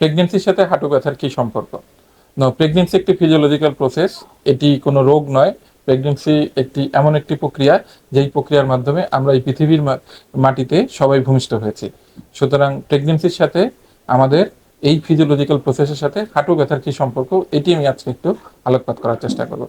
প্রেগনেন্সির সাথে হাঁটু ব্যথার কি সম্পর্ক? না প্রেগনেন্সি একটি ফিজিওলজিক্যাল প্রসেস এটি কোনো রোগ নয়। প্রেগনেন্সি একটি এমন একটি প্রক্রিয়া, যেই প্রক্রিয়ার মাধ্যমে আমরা এই পৃথিবীর মাটিতে সবাই ভূমিষ্ঠ হয়েছি। সুতরাং প্রেগনেন্সির সাথে আমাদের এই ফিজিওলজিক্যাল প্রসেসের সাথে হাঁটু ব্যথার কি সম্পর্ক, এটি আমি আজকে একটু আলোকপাত করার চেষ্টা করব।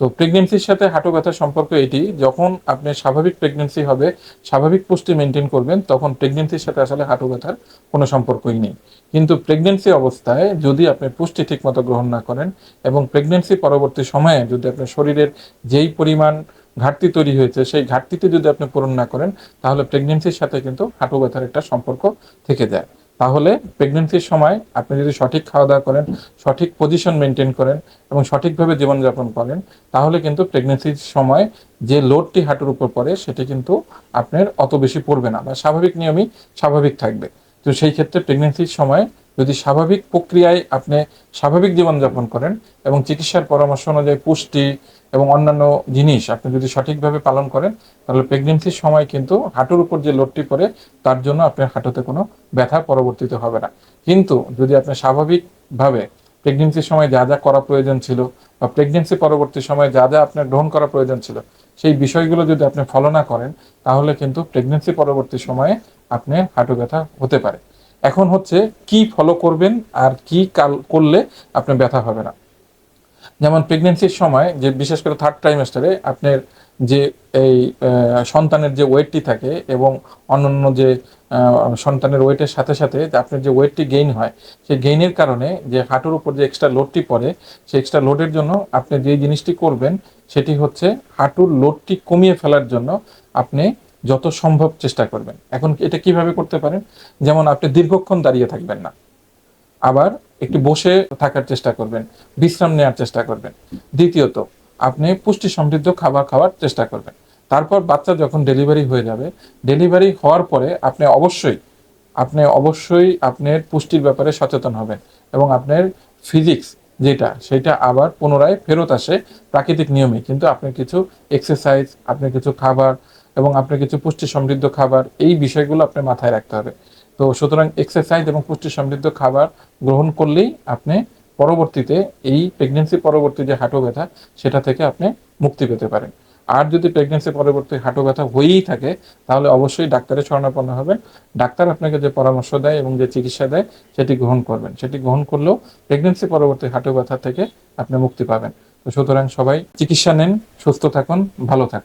তো প্রেগনেন্সির সাথে হাঁটু ব্যথার সম্পর্ক এটি, যখন আপনি স্বাভাবিক প্রেগনেন্সি হবে, স্বাভাবিক পুষ্টি মেনটেন করবেন, তখন প্রেগনেন্সির সাথে আসলে হাঁটু ব্যথার কোনো সম্পর্কই নেই। কিন্তু প্রেগনেন্সি অবস্থায় যদি আপনি পুষ্টি ঠিকমতো গ্রহণ না করেন এবং প্রেগনেন্সি পরবর্তী সময়ে যদি আপনার শরীরের যেই পরিমাণ ঘাটতি তৈরি হয়েছে, সেই ঘাটতিতে যদি আপনি পূরণ না করেন, তাহলে প্রেগনেন্সির সাথে কিন্তু হাঁটু ব্যথার একটা সম্পর্ক থেকে যায়। তাহলে প্রেগনেন্সির সময় আপনি যদি সঠিক খাওয়া দাওয়া করেন, সঠিক পজিশন মেনটেন করেন এবং সঠিকভাবে জীবনযাপন করেন, তাহলে কিন্তু প্রেগনেন্সির সময় যে লোডটি হাঁটুর উপর পড়ে, সেটি কিন্তু আপনার অত বেশি পড়বে না বা স্বাভাবিক নিয়মই স্বাভাবিক থাকবে। তো সেই ক্ষেত্রে প্রেগনেন্সির সময় যদি স্বাভাবিক প্রক্রিয়ায় আপনি স্বাভাবিক জীবনযাপন করেন এবং চিকিৎসার পরামর্শ অনুযায়ী পুষ্টি এবং অন্যান্য জিনিস আপনি যদি সঠিকভাবে পালন করেন, তাহলে প্রেগনেন্সির সময় কিন্তু হাঁটুর উপর যে লোডটি পড়ে, তার জন্য আপনার হাঁটুতে কোনো ব্যথা পরবর্তীতে হবে না। কিন্তু যদি আপনি স্বাভাবিকভাবে প্রেগনেন্সির সময় যা যা করা প্রয়োজন ছিল বা প্রেগনেন্সি পরবর্তী সময়ে যা যা আপনার গ্রহণ করা প্রয়োজন ছিল, সেই বিষয়গুলো যদি আপনি ফলো না করেন, তাহলে কিন্তু প্রেগনেন্সি পরবর্তী সময়ে আপনি হাঁটু ব্যথা হতে পারে। এখন হচ্ছে কি ফলো করবেন আর কি কাল করলে আপনার ব্যথা হবে না। যেমন প্রেগনেন্সির সময় যে বিশেষ করে থার্ড ট্রাইমেস্টারে আপনার যে এই সন্তানের যে ওয়েটটি থাকে এবং অন্যান্য যে সন্তানের ওয়েটের সাথে সাথে আপনার যে ওয়েটটি গেইন হয়, সেই গেইনের কারণে যে হাঁটুর উপর যে এক্সট্রা লোডটি পড়ে, সেই এক্সট্রা লোডের জন্য আপনি যে জিনিসটি করবেন, সেটি হচ্ছে হাঁটুর লোডটি কমিয়ে ফেলার জন্য আপনি যত সম্ভব চেষ্টা করবেন। এখন এটা কীভাবে করতে পারেন? যেমন আপনি দীর্ঘক্ষণ দাঁড়িয়ে থাকবেন না। আবার একটু বসে থাকার চেষ্টা করবেন, বিশ্রাম নেওয়ার চেষ্টা করবেন। দ্বিতীয়ত, আপনি পুষ্টি সমৃদ্ধ খাবার খাওয়ার চেষ্টা করবেন। তারপর বাচ্চা যখন ডেলিভারি হয়ে যাবে, ডেলিভারি হওয়ার পরে আপনি অবশ্যই আপনি অবশ্যই আপনার পুষ্টির ব্যাপারে সচেতন হবেন এবং আপনার ফিজিক্স যেটা, সেটা আবার পুনরায় ফেরত আসে প্রাকৃতিক নিয়মে। কিন্তু আপনার কিছু এক্সারসাইজ আপনার কিছু খাবার এবং আপনার কিছু পুষ্টি সমৃদ্ধ খাবার, এই বিষয়গুলো আপনার মাথায় রাখতে হবে। তো সুতরাং এক্সারসাইজ এবং পুষ্টি সমৃদ্ধ খাবার গ্রহণ করলেই আপনি পরবর্তীতে এই প্রেগনেন্সি পরবর্তী যে হাঁটু ব্যথা, সেটা থেকে আপনি মুক্তি পেতে পারেন। আর যদি প্রেগনেন্সি পরবর্তী হাঁটু ব্যথা হয়েই থাকে, তাহলে অবশ্যই ডাক্তারের শরণাপন্ন হবেন। ডাক্তার আপনাকে যে পরামর্শ দেয় এবং যে চিকিৎসা দেয়, সেটি গ্রহণ করবেন। সেটি গ্রহণ করলেও প্রেগনেন্সি পরবর্তী হাঁটু ব্যথা থেকে আপনি মুক্তি পাবেন। তো সুতরাং সবাই চিকিৎসা নেন, সুস্থ থাকুন, ভালো থাকুন।